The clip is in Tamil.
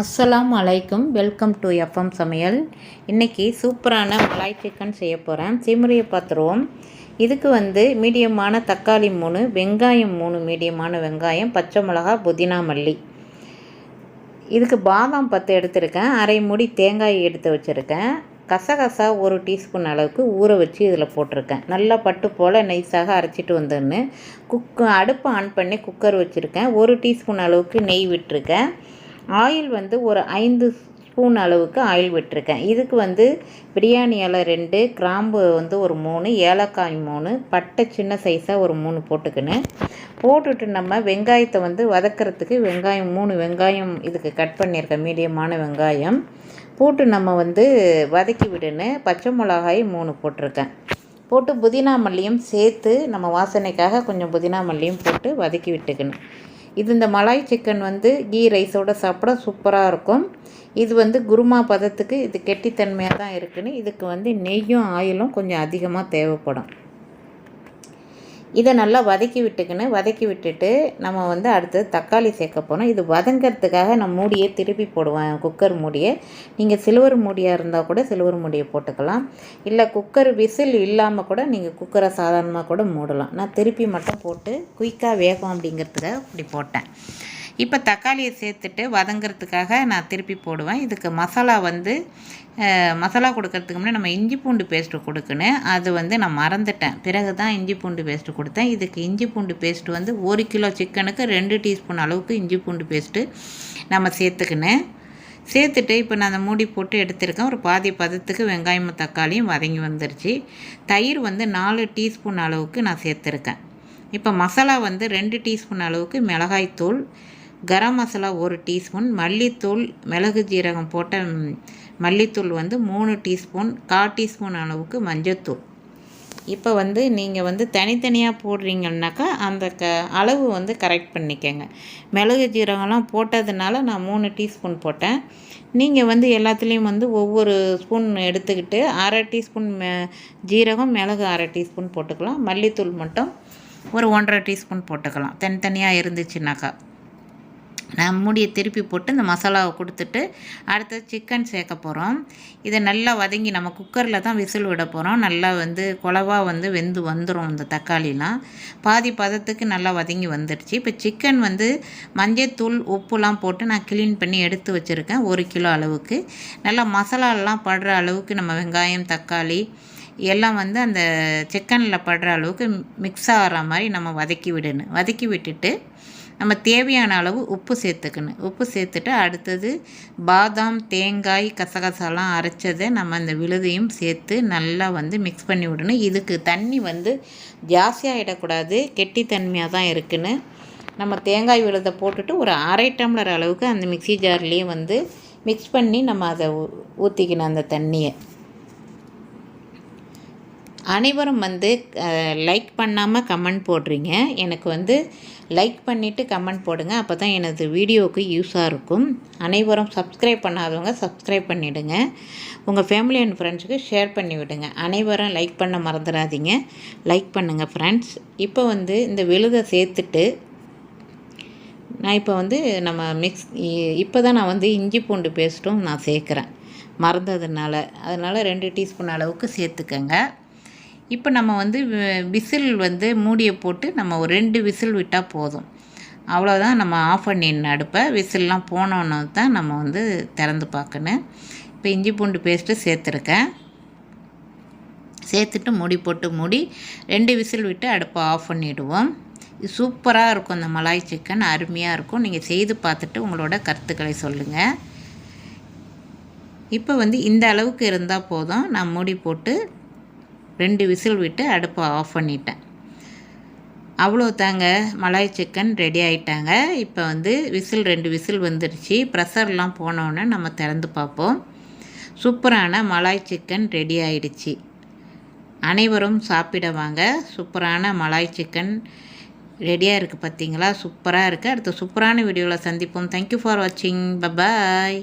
அஸ்ஸலாம் அலைக்கும். வெல்கம் டு எஃப்எம் சமையல். இன்றைக்கி சூப்பரான மலாய் சிக்கன் செய்ய போகிறேன் செய்முறையை பார்த்துருவோம் இதுக்கு வந்து மீடியமான தக்காளி மூணு வெங்காயம் மூணு மீடியமான வெங்காயம் பச்சை மிளகா புதினா மல்லி. இதுக்கு பாதாம் பத்து எடுத்திருக்கேன். அரை மூடி தேங்காய் எடுத்து வச்சுருக்கேன். கசகசா ஒரு டீஸ்பூன் அளவுக்கு ஊற வச்சு இதில் போட்டிருக்கேன். நல்லா பட்டு போல் நைஸாக அரைச்சிட்டு வந்துன்னு குக்கு அடுப்பை ஆன் பண்ணி குக்கர் வச்சுருக்கேன். ஒரு டீஸ்பூன் அளவுக்கு நெய் விட்டுருக்கேன். ஆயில் வந்து ஒரு ஐந்து ஸ்பூன் அளவுக்கு ஆயில் விட்டுருக்கேன். இதுக்கு வந்து பிரியாணி இலை ரெண்டு கிராம்பு வந்து ஒரு மூணு ஏலக்காய் மூணு பட்டை சின்ன சைஸாக ஒரு மூணு போட்டுக்கினேன் போட்டுட்டு நம்ம வெங்காயத்தை வந்து வதக்கிறதுக்கு வெங்காயம் மூணு வெங்காயம் இதுக்கு கட் பண்ணியிருக்கேன் மீடியமான வெங்காயம். போட்டு நம்ம வந்து வதக்கி விடுன்னு பச்சை மிளகாய் மூணு போட்டிருக்கேன். போட்டு புதினா மல்லியும் சேர்த்து நம்ம வாசனைக்காக கொஞ்சம் புதினா மல்லியும் போட்டு வதக்கி விட்டுக்கணும் இது இந்த மலாய் சிக்கன் வந்து கீ ரைஸோடு சாப்பிட சூப்பராக இருக்கும். இது வந்து குருமா பதத்துக்கு இது கெட்டித்தன்மையாக தான் இருக்குன்னு. இதுக்கு வந்து நெய்யும் ஆயிலும் கொஞ்சம் அதிகமாக தேவைப்படும். இதை நல்லா வதக்கி விட்டுக்கின்னு வதக்கி விட்டுட்டு நம்ம வந்து அடுத்தது தக்காளி சேர்க்க போகிறோம் இது வதங்கிறதுக்காக நான் மூடியை திருப்பி போடுவேன் குக்கர் மூடியை. நீங்கள் சில்வர் மூடியாக இருந்தால் கூட சில்வர் மூடியை போட்டுக்கலாம். இல்லை குக்கர் விசில் இல்லாமல் கூட நீங்கள் குக்கரை சாதாரணமாக கூட மூடலாம். நான் திருப்பி மட்டும் போட்டு குயிக்காக வேகும் அப்படிங்கிறதுக்காக இப்படி போட்டேன். இப்போ தக்காளியை சேர்த்துட்டு வதங்கிறதுக்காக நான் திருப்பி போடுவேன். இதுக்கு மசாலா வந்து மசாலா கொடுக்கறதுக்கு முன்னாடி நம்ம இஞ்சி பூண்டு பேஸ்ட்டு கொடுக்கணும். அது வந்து நான் மறந்துட்டேன். பிறகு தான் இஞ்சி பூண்டு பேஸ்ட்டு கொடுத்தேன். இதுக்கு இஞ்சி பூண்டு பேஸ்ட்டு வந்து ஒரு கிலோ சிக்கனுக்கு ரெண்டு டீஸ்பூன் அளவுக்கு இஞ்சி பூண்டு பேஸ்ட்டு நம்ம சேர்த்துக்கினேன் சேர்த்துட்டு இப்போ நான் அந்த மூடி போட்டு எடுத்திருக்கேன். ஒரு பாதி பதத்துக்கு வெங்காயமும் தக்காளியும் வதங்கி வந்துருச்சு. தயிர் வந்து நாலு டீஸ்பூன் அளவுக்கு நான் சேர்த்துருக்கேன். இப்போ மசாலா வந்து ரெண்டு டீஸ்பூன் அளவுக்கு மிளகாய்த்தூள் கரம் மசாலா ஒரு டீஸ்பூன் மல்லித்தூள் மிளகு ஜீரகம் போட்ட மல்லித்தூள் வந்து மூணு டீஸ்பூன் கால் டீஸ்பூன் அளவுக்கு மஞ்சத்தூள். இப்போ வந்து நீங்கள் வந்து தனித்தனியாக போடுறீங்கன்னாக்கா அந்த க அளவு வந்து கரெக்ட் பண்ணிக்கோங்க. மிளகு ஜீரகம்லாம் போட்டதுனால நான் மூணு டீஸ்பூன் போட்டேன். நீங்கள் வந்து எல்லாத்துலேயும் வந்து ஒவ்வொரு ஸ்பூன் எடுத்துக்கிட்டு அரை டீஸ்பூன் ஜீரகம் மிளகு அரை டீஸ்பூன் போட்டுக்கலாம். மல்லித்தூள் மட்டும் ஒரு ஒன்றரை டீஸ்பூன் போட்டுக்கலாம். தனித்தனியாக இருந்துச்சுனாக்கா நான் மூடியை திருப்பி போட்டு இந்த மசாலாவை கொடுத்துட்டு அடுத்தது சிக்கன் சேர்க்க போகிறோம் இதை நல்லா வதங்கி நம்ம குக்கரில் தான் விசில் விட போகிறோம் நல்லா வந்து குழவாக வந்து வெந்து வந்துடும் இந்த தக்காளிலாம். பாதி பதத்துக்கு நல்லா வதங்கி வந்துடுச்சு. இப்போ சிக்கன் வந்து மஞ்சத்தூள் உப்புலாம் போட்டு நான் க்ளீன் பண்ணி எடுத்து வச்சுருக்கேன். ஒரு கிலோ அளவுக்கு. நல்லா மசாலாலாம் படுற அளவுக்கு நம்ம வெங்காயம் தக்காளி எல்லாம் வந்து அந்த சிக்கனில் படுற அளவுக்கு மிக்ஸ் ஆகிற மாதிரி நம்ம வதக்கி விடணும். வதக்கி விட்டுட்டு நம்ம தேவையான அளவு உப்பு சேர்த்துக்கணும். உப்பு சேர்த்துட்டு அடுத்தது பாதாம் தேங்காய் கசகசாலாம் அரைச்சதை நம்ம அந்த விழுதையும் சேர்த்து நல்லா வந்து மிக்ஸ் பண்ணி விடணும். இதுக்கு தண்ணி வந்து ஜாஸ்தியாக இடக்கூடாது கெட்டித்தன்மையாக தான் இருக்குன்னு. நம்ம தேங்காய் விழுதை போட்டுட்டு ஒரு அரை டம்ளர் அளவுக்கு அந்த மிக்சி ஜார்லேயே வந்து மிக்ஸ் பண்ணி நம்ம அதை ஊற்றிக்கணும் அந்த தண்ணியை. அனைவரும் வந்து லைக் பண்ணாமல் கமெண்ட் போடுறீங்க. எனக்கு வந்து லைக் பண்ணிவிட்டு கமெண்ட் போடுங்க. அப்போ தான் எனது வீடியோவுக்கு யூஸாக இருக்கும். அனைவரும் சப்ஸ்கிரைப் பண்ணாதவங்க சப்ஸ்கிரைப் பண்ணிவிடுங்க உங்கள் ஃபேமிலி அண்ட் ஃப்ரெண்ட்ஸுக்கு ஷேர் பண்ணி விடுங்க. அனைவரும் லைக் பண்ண மறந்துடாதீங்க. லைக் பண்ணுங்கள் ஃப்ரெண்ட்ஸ் இப்போ வந்து இந்த விழுதை சேர்த்துட்டு நான் இப்போ வந்து நம்ம மிக்ஸ் இப்போ தான் நான் வந்து இஞ்சி பூண்டு பேஸ்ட்டும் நான் சேர்க்குறேன். மறந்ததுனால. அதனால் ரெண்டு டீஸ்பூன் அளவுக்கு சேர்த்துக்கங்க. இப்போ நம்ம வந்து விசில் வந்து மூடியை போட்டு நம்ம ஒரு ரெண்டு விசில் விட்டால் போதும். அவ்வளோதான் நம்ம ஆஃப் பண்ணிடணும் அடுப்பை. விசில்லாம் போனோன்னு தான் நம்ம வந்து திறந்து பார்க்கணும். இப்போ இஞ்சி பூண்டு பேஸ்ட்டு சேர்த்துருக்கேன். சேர்த்துட்டு மூடி போட்டு மூடி ரெண்டு விசில் விட்டு அடுப்பை ஆஃப் பண்ணிவிடுவோம் சூப்பராக இருக்கும். இந்த மலாய் சிக்கன் அருமையாக இருக்கும். நீங்கள் செய்து பார்த்துட்டு உங்களோட கருத்துக்களை சொல்லுங்கள் இப்போ வந்து இந்த அளவுக்கு இருந்தால் போதும். நான் மூடி போட்டு ரெண்டு விசில் விட்டு அடுப்பை ஆஃப் பண்ணிட்டேன். அவ்வளோ தாங்க. மலாய் சிக்கன் ரெடி ஆகிட்டாங்க இப்போ வந்து விசில் ரெண்டு விசில் வந்துடுச்சு ப்ரெஷர்லாம் போனோன்னே நம்ம திறந்து பார்ப்போம். சூப்பரான மலாய் சிக்கன் ரெடி ஆயிடுச்சு. அனைவரும் சாப்பிடவாங்க சூப்பரான மலாய் சிக்கன் ரெடியாக இருக்குது பார்த்தீங்களா சூப்பராக இருக்குது அடுத்த சூப்பரான வீடியோவில் சந்திப்போம். தேங்க்யூ ஃபார் வாட்சிங் பபாய்